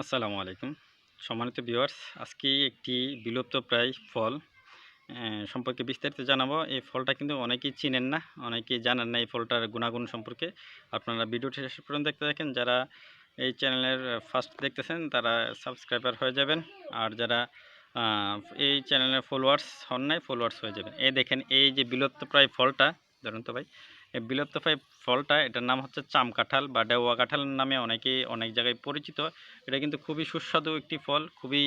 আসসালামু আলাইকুম। সম্মানিত ভিউয়ার্স, আজকে একটি বিলুপ্ত প্রায় ফল সম্পর্কে বিস্তারিত জানাব। এই ফলটা কিন্তু অনেকেই চিনেন না, অনেকেই জানেন না এই ফলটার গুণাগুণ সম্পর্কে। আপনারা ভিডিওটি শেষ পর্যন্ত দেখতে দেখেন যারা এই চ্যানেলের ফার্স্ট দেখতেছেন, তারা সাবস্ক্রাইবার হয়ে যাবেন। আর যারা এই চ্যানেলের ফলোয়ার্স হন নাই ফলোয়ার্স হয়ে যাবেন। এই দেখেন, এই যে বিলুপ্ত প্রায় ফলটা, ধরুন তো ভাই এই বিলুপ্ত প্রায় ফলটা, এটার নাম হচ্ছে চাম কাঁঠাল বা ডেওয়া কাঁঠাল নামে অনেকেই অনেক জায়গায় পরিচিত। এটা কিন্তু খুবই সুস্বাদু একটি ফল, খুবই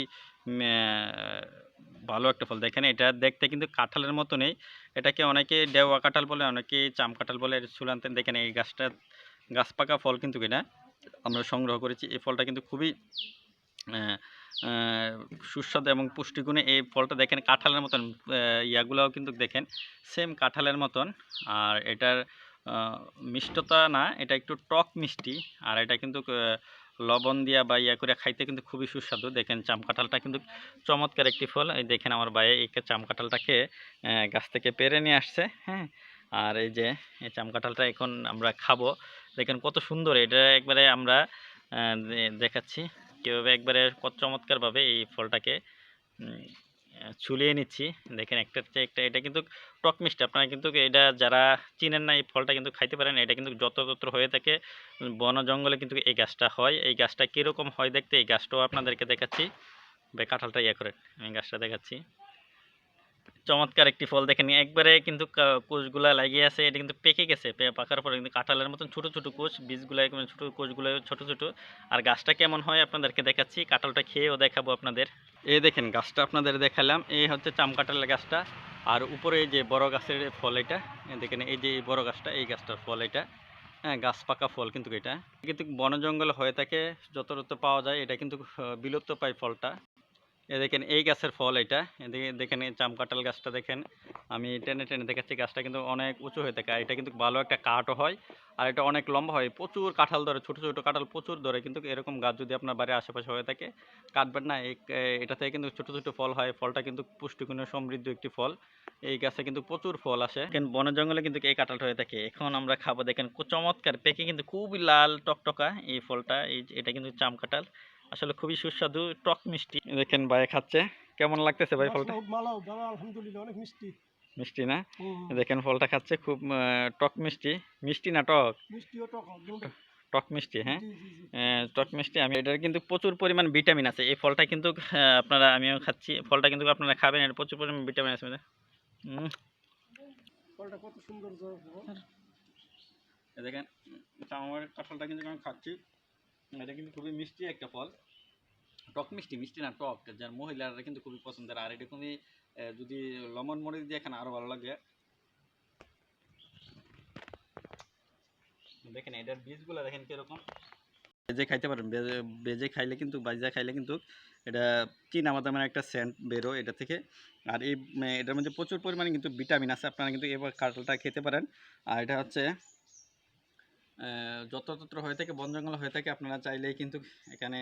ভালো একটা ফল। দেখেন, এটা দেখতে কিন্তু কাঁঠালের মতো নেই এটাকে অনেকে ডেওয়া কাঁঠাল বলে অনেকে চাম কাঁঠাল বলে চুলান্তেন দেখেন এই গাছটা, গাছ পাকা ফল কিন্তু এটা আমরা সংগ্রহ করেছি, এই ফলটা কিন্তু খুবই সুস্বাদু এবং পুষ্টিগুণে এই ফলটা দেখেন কাঁঠালের মতন ইয়াগুলোও কিন্তু দেখেন সেম কাঁঠালের মতন। আর এটার মিষ্টতা না, এটা একটু টক মিষ্টি। আর এটা কিন্তু লবণ দিয়া বা ইয়া করে খাইতে কিন্তু খুবই সুস্বাদু। দেখেন চাম কাঁঠালটা কিন্তু চমৎকার একটি ফল। এই দেখেন আমার ভাই এই চাম কাঁঠালটাকে গাছ থেকে পেরে নিয়ে আসছে হ্যাঁ। আর এই যে, এই চাম কাঁঠালটা এখন আমরা খাব। দেখেন কত সুন্দর। এটা একবারে আমরা দেখাচ্ছি। কীভাবে একবারে চমৎকারভাবে এই ফলটাকে ছুলিয়ে নিচ্ছি। দেখেন একটা একটা, এটা কিন্তু টক মিষ্টি। আপনারা কিন্তু এটা যারা চিনেন না, এই ফলটা কিন্তু খাইতে পারেন। এটা কিন্তু যত্রতত্র হয়ে থাকে। বন জঙ্গলে কিন্তু এই গাছটা হয়। এই গাছটা কীরকম হয় দেখতে, এই গাছটাও আপনাদেরকে দেখাচ্ছি। কাঁঠালটা ইয়ে করে আমি গাছটা দেখাচ্ছি। চমৎকার একটি ফল। দেখেন, একবারে কিন্তু কোষগুলা লাগিয়ে আছে। এটা কিন্তু পেকে গেছে পাকার পরে কিন্তু কাঁঠালের মতন ছোট ছোট কোষ, বীজগুলো ছোট কোষগুলো ছোট ছোট। আর গাছটা কেমন হয় আপনাদেরকে দেখাচ্ছি, কাঁঠালটা খেয়েও দেখাবো আপনাদের। এই দেখেন, গাছটা আপনাদের দেখালাম। এই হচ্ছে চাম কাঁঠালের গাছটা। আর উপরে এই যে বড় গাছের ফল এটা দেখেন, এই যে বড় গাছটা, এই গাছটার ফল এটা। হ্যাঁ গাছ পাকা ফল কিন্তু এটা। কিন্তু বন জঙ্গল হয়ে থাকে যত পাওয়া যায়, এটা কিন্তু বিলুপ্ত পায় ফলটা। এ দেখেন, এই গাছের ফল এটা। এদিকে দেখেন এই জাম কাঁঠাল গাছটা দেখেন। আমি টেনে টেনে দেখাচ্ছি গাছটা কিন্তু অনেক উঁচু হয়ে থাকে। এটা কিন্তু ভালো একটা কাঠও হয়। আর এটা অনেক লম্বা হয়। প্রচুর কাঁঠাল ধরে, ছোটো ছোটো কাঁঠাল প্রচুর ধরে। কিন্তু এরকম গাছ যদি আপনার বাড়ির আশেপাশে হয়ে থাকে, কাটবেন না। এটা থেকে কিন্তু ছোটো ছোটো ফল হয়। ফলটা কিন্তু পুষ্টিগুণে সমৃদ্ধ একটি ফল। এই গাছে কিন্তু প্রচুর ফল আসে। কিন্তু বন জঙ্গলে কিন্তু এই কাঁঠালটা হয়ে থাকে। এখন আমরা খাব দেখেন চমৎকার। পেকে কিন্তু খুবই লাল টকটকা এই ফলটা। এই এটা কিন্তু চাম কাঁঠাল। আসলে খুবই সুস্বাদু টক মিষ্টি। দেখেন ভাই খাচ্ছে। কেমন লাগতেছে ভাই ফলটা? আলহামদুলিল্লাহ অনেক মিষ্টি। মিষ্টি না? দেখেন ফলটা খাচ্ছে খুব টক মিষ্টি। মিষ্টি না টক? টক মিষ্টি হ্যাঁ? টক মিষ্টি আমি এটার কিন্তু প্রচুর পরিমাণ ভিটামিন আছে। এই ফলটা কিন্তু আপনারা আমিও খাচ্ছি। ফলটা কিন্তু আপনারা খাবেন এর প্রচুর পরিমাণ ভিটামিন আছে ফলটা কত সুন্দর দেখেন আমার কাঁঠালটা কিন্তু আমি খাচ্ছি। এটা কিন্তু খুবই মিষ্টি একটা ফল। টক মিষ্টি মিষ্টি না টক যার মহিলারা কিন্তু খুবই পছন্দের। আর এটা খুবই যদি লমন মরিচ দিয়ে খান আরও ভালো লাগে। দেখেন এটার বীজগুলো দেখেন কীরকম। বেজে খাইতে পারেন। বেজে বেজে খাইলে কিন্তু বাইজা খাইলে কিন্তু এটা চীনা বাদামের একটা সেন্ট বেরো এটা থেকে। আর এই এটার মধ্যে প্রচুর পরিমাণে কিন্তু ভিটামিন আছে। আপনারা কিন্তু এবার কাঁঠালটা খেতে পারেন। আর এটা হচ্ছে যত্রতত্র হয়ে থাকে বন জঙ্গল হয়ে থাকে আপনারা চাইলেই কিন্তু এখানে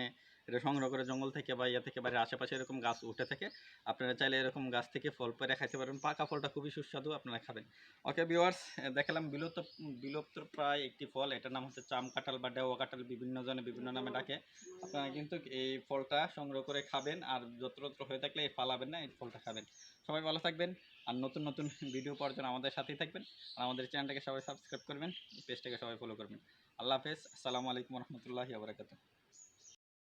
এটা সংগ্রহ করে জঙ্গল থেকে বা ইয়া থেকে বাড়ির আশেপাশে এরকম গাছ উঠে থাকে। আপনারা চাইলে এরকম গাছ থেকে ফল পেরে খাইতে পারেন। পাকা ফলটা খুবই সুস্বাদু, আপনারা খাবেন। ওকে ভিউয়ার্স দেখালাম বিলুপ্ত বিলুপ্ত প্রায় একটি ফল। এটার নাম হচ্ছে চাম কাঁঠাল বা ডেওয়া কাঁঠাল। বিভিন্ন জনে বিভিন্ন নামে ডাকে। আপনারা কিন্তু এই ফলটা সংগ্রহ করে খাবেন আর যত্রতত্র হয়ে থাকলে এই ফালাবেন না, এই ফলটা খাবেন। সবাই ভালো থাকবেন আর নতুন নতুন ভিডিও পাওয়ার জন্য আমাদের সাথেই থাকবেন। আর আমাদের চ্যানেলটাকে সবাই সাবস্ক্রাইব করবেন পেজটাকে সবাই ফলো করবেন। আল্লাহ হাফেজ। আসসালামু আলাইকুম রহমতুল্লাহি আবরাকাতুহ